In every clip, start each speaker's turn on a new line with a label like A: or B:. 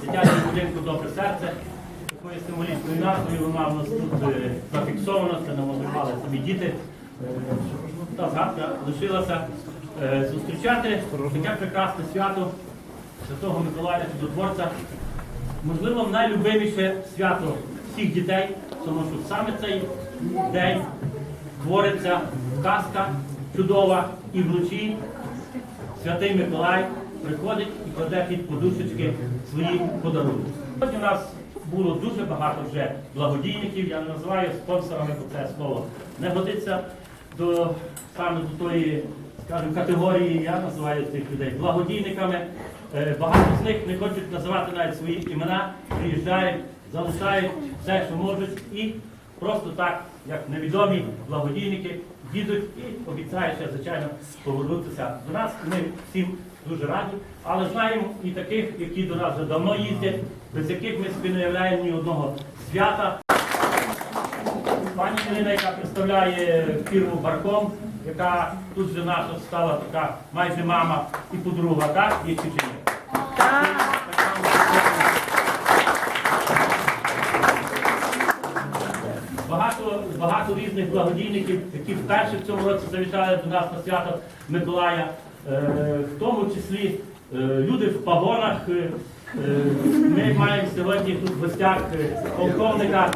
A: Дитячого будинку добре серце. Такою символічною назвою вона в нас тут е, зафіксована, це намалювали самі діти. Е, Та згадка лишилася Е, зустрічати таке прекрасне свято Святого Миколая Чудотворця. Можливо, найлюбиміше свято всіх дітей, тому що саме цей день твориться казка чудова і вночі Святий Миколай приходить і кладе під подушечки свої подарунки. Сьогодні у нас було дуже багато вже благодійників. Я називаю спонсорами, бо це слово не годиться до саме до тої, скажімо, категорії. Я називаю цих людей благодійниками. Е, Багато з них не хочуть називати навіть свої імена, приїжджають, залишають все, що можуть, і просто так, як невідомі благодійники, їдуть і обіцяють звичайно, повернутися до нас. Ми всім дуже раді, але знаємо і таких, які до нас вже давно їздять, без яких ми собі не уявляємо ні одного свята. Пані Ірина, яка представляє фірму Барком, яка тут же наша стала така майже мама і подруга, так? Є чи чи ні? Багато, різних благодійників, які вперше в цьому році завітали до нас на свято Миколая, Е, в тому числі е, люди в пагонах. Е, Ми маємо сьогодні тут в гостях полковника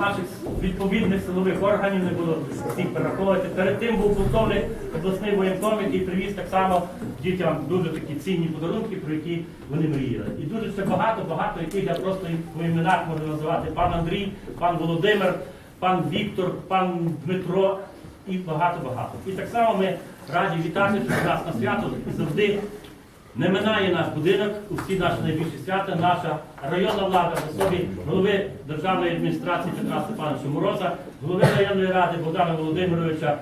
A: наших відповідних силових органів, не буду всіх перераховувати. Перед тим був полковник обласний воєнком, який привіз так само дітям дуже такі цінні подарунки, про які вони мріяли. І дуже ще багато, багато, яких я просто по іменах можу називати пан Андрій, пан Володимир, пан Віктор, пан Дмитро і багато-багато. І так само ми раді вітати що у нас на свято завжди не минає наш будинок у всі наші найбільші свята, наша районна влада в особі голови державної адміністрації Петра Степановича Мороза, голови районної ради Богдана Володимировича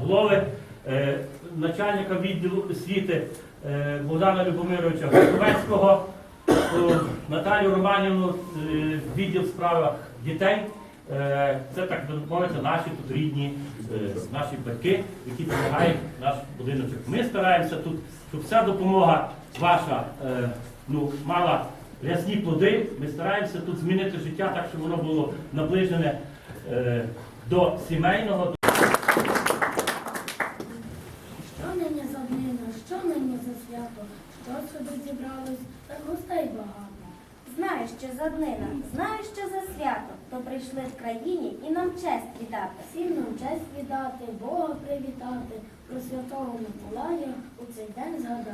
A: Голови, е, начальника відділу освіти е, Богдана Любомировича Горковецького, е, Наталію Романівну, е, відділ справах дітей. Е, Це так би наші тут е, наші батьки, які допомагають наш будиночок. Ми стараємося тут, щоб вся допомога ваша е, ну, мала рясні плоди. Ми стараємося тут змінити життя так, щоб воно було наближене до сімейного.
B: Що нині за днина, що нині за свято, що сюди зібралось, та гостей багато.
C: Знаєш, що за днина, знаєш, що за свято, то прийшли в країні і нам честь віддати.
B: Всім нам честь віддати, Бога привітати, про святого Миколая у цей день згадати.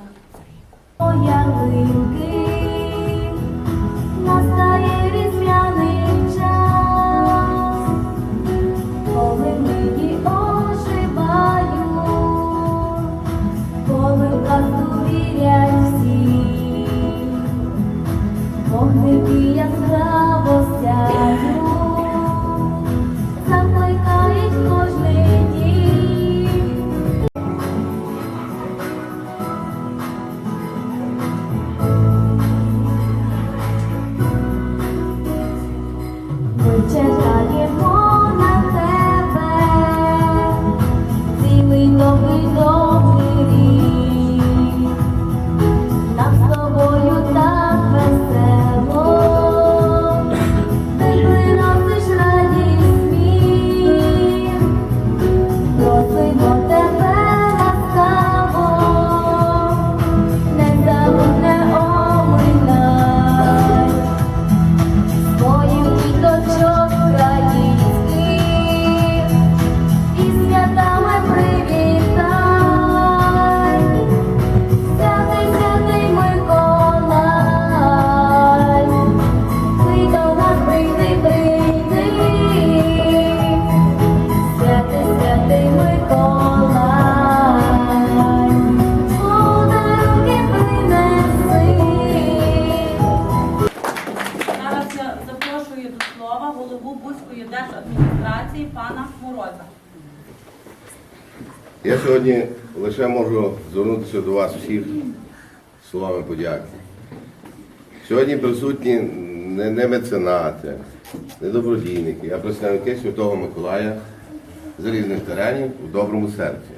D: Сьогодні лише можу звернутися до вас всіх словами подяки. Сьогодні присутні не, не меценати, не добродійники, а представники Святого Миколая з різних теренів у доброму серці.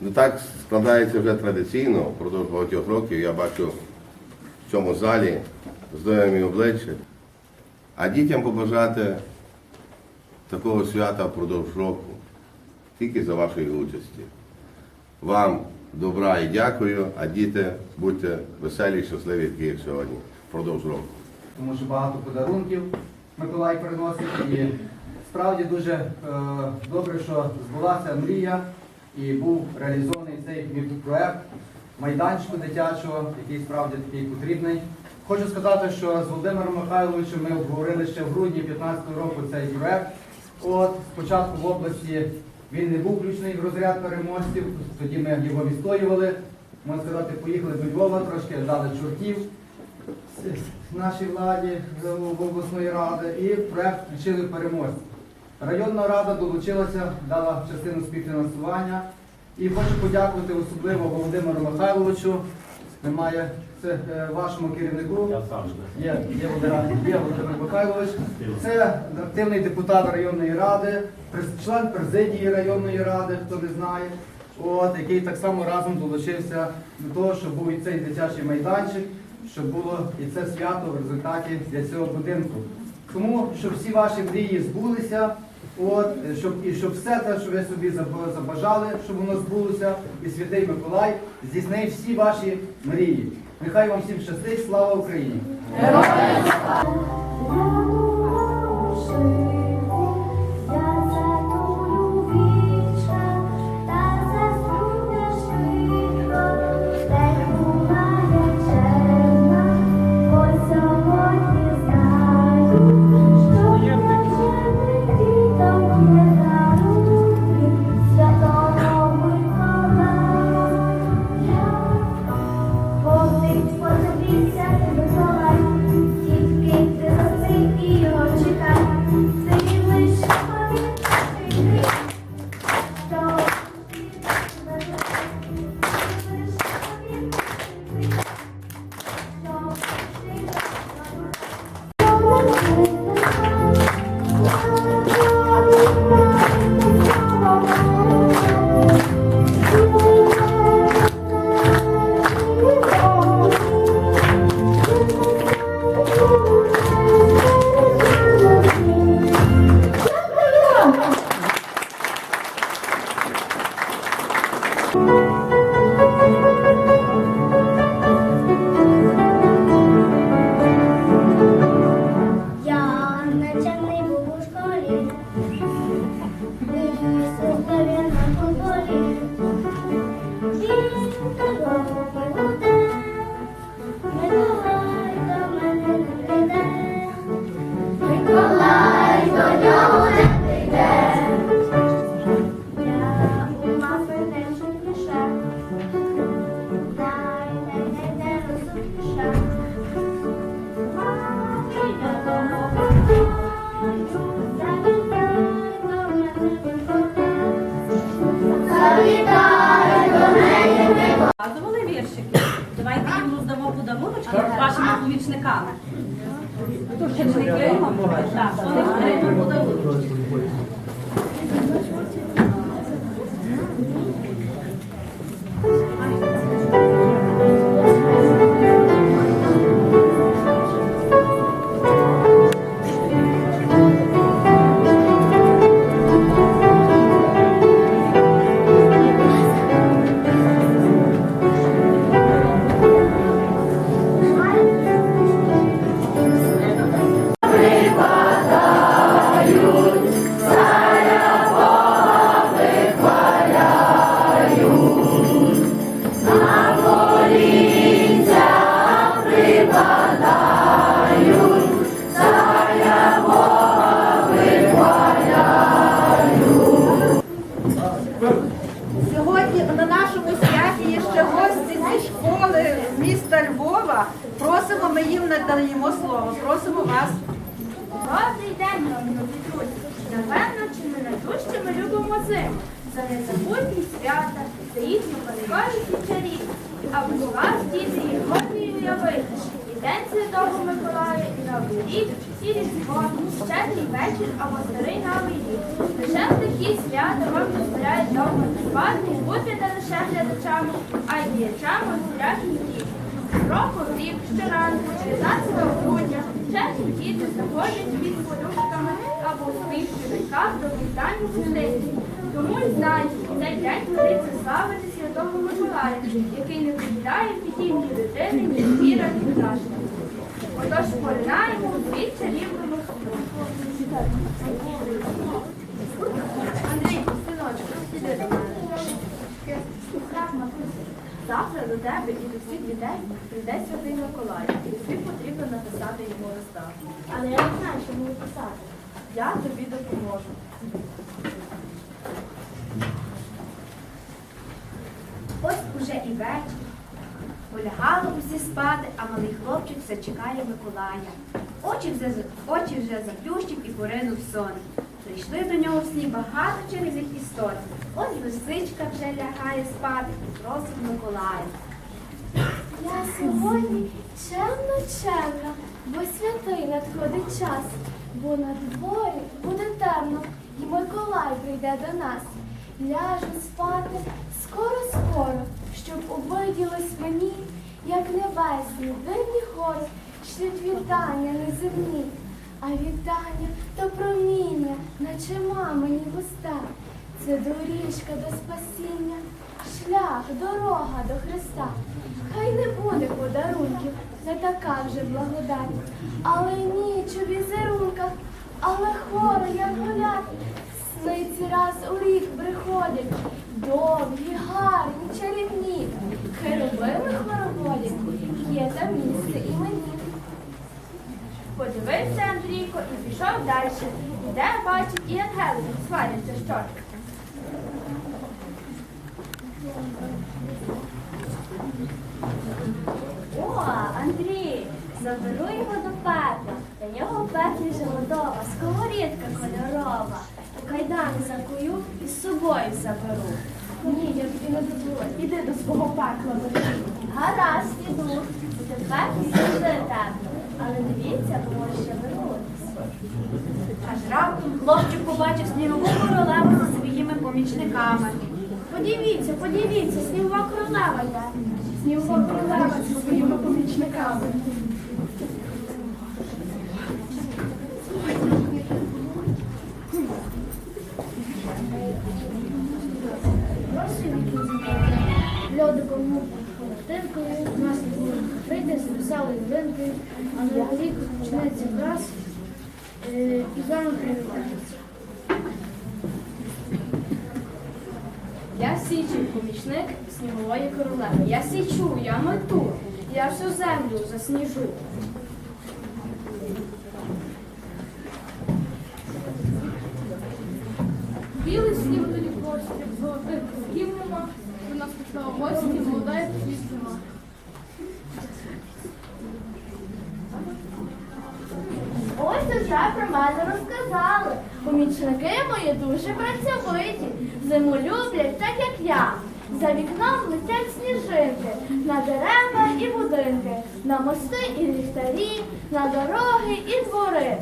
D: Ну так складається вже традиційно, впродовж багатьох років я бачу в цьому залі, знайомі обличчя, а дітям побажати такого свята впродовж року, тільки за вашої участі. Вам добра і дякую, а діти будьте веселі щасливі, такі як сьогодні, впродовж року.
E: тому що багато подарунків Миколай приносить. І справді дуже е, добре, що збулася мрія і був реалізований цей проект майданчику дитячого, який справді такий потрібний. Хочу сказати, що з Володимиром Михайловичем ми обговорили ще в грудні 2015 року цей проект. От спочатку в області він не був включений в розряд переможців, тоді ми його відстоювали. Можна сказати, поїхали до Львова, трошки дали чортів нашій владі е, в обласної ради і проект включили переможців. Районна рада долучилася, дала частину співфінансування. І хочу подякувати особливо Володимиру Михайловичу. Немає це е, вашому керівнику.
A: Я завжди.
E: Є, є, Володимир, є Михайлович. Це активний депутат районної ради, член президії районної ради, хто не знає, от, який так само разом долучився до того, щоб був і цей дитячий майданчик, щоб було і це свято в результаті для цього будинку. Тому, щоб всі ваші мрії збулися, от, щоб, і щоб все те, що ви собі заб- забажали, щоб воно збулося, і святий Миколай здійснив всі ваші мрії. Нехай вам всім щастить, слава Україні!
F: Святого
G: Помічники? Так, вони отримують подаруночки.
H: Сьогодні на нашому святі є ще гості зі школи міста Львова. Просимо, ми їм надаємо слово. Просимо вас.
B: Добрий день, любі друзі. Напевно, чи не найдужче ми любимо зиму. За незабутні свята, за їхню казковість і чарів. А без вас, діти, є годі уявити. День Святого Миколая, і Новий рік, і Різдво, щедрий вечір або старий Новий рік. Лише в такі свята вам дозволяють довго спати бути не лише глядачами, а й діячами усіляких дій.
I: Року в рік щоранку, 19 грудня, чесні діти заходять під подушками або в своїх чоловіках до вітання гостей. Тому й що цей день твориться славити Святого Миколая, який не виділяє в ні дитини, ні звіра, ні пташки. Отож поринаємо у світ чарівному Андрій, синочку, іди до мене. Завтра до тебе і до всіх дітей прийде святий Миколай, і тобі потрібно написати йому листа.
C: Але я не знаю, що мені писати.
I: Я тобі допоможу. Уже і вечір. Полягали усі спати, а малий хлопчик все чекає Миколая. Очі вже, очі вже заплющив і поринув сон. Прийшли до нього в сні багато чарівних історій. Ось лисичка вже лягає спати і просить Миколая.
C: Я сьогодні чемно чемна, бо святий надходить час, бо на дворі буде темно, і Миколай прийде до нас. Ляжу спати скоро-скоро, щоб обиділось мені, як небесні, дивні гори, шлють вітання неземні. А вітання то проміння, наче мамині вуста. Це доріжка до спасіння, шлях, дорога до Христа. Хай не буде подарунків, не така вже благодать, але ніч у візерунках, але хори, як гулять, сниці раз у рік приходять, довгі, гарні, чарівні, херобими хороводять, є там місце і мені.
I: Подивився Андрійко і пішов далі. Де бачить і ангели сваряться що.
J: О, Андрій, заберу його до пекла. Для нього в пеклі вже сковорідка кольорова. У кайдани закую і з собою заберу.
C: Ні, я тобі не дозволю. Іди до свого пекла.
J: Гаразд, іду. Буде в пеклі тепло. Але дивіться, бо може ще вернутися.
I: Аж раптом хлопчик побачив снігову королеву зі своїми помічниками. Подивіться, подивіться, снігова королева є.
C: Снігова королева зі своїми помічниками.
K: Просив якийсь льодиком хатинкою, нас не було прийде з веселою а на рік почнеться враз е, і з вами привітається.
I: Я січий помічник снігової королеви. Я січу, я мету, я всю землю засніжу.
J: Уже про мене розказали. Помічники мої дуже працьовиті. Зиму люблять, так як я. За вікном летять сніжинки, на дерева і будинки, на мости і ліхтарі, на дороги і двори.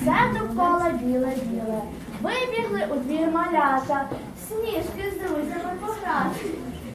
J: Все довкола біле-біле. Вибігли у двір малята, сніжки з друзями пограти.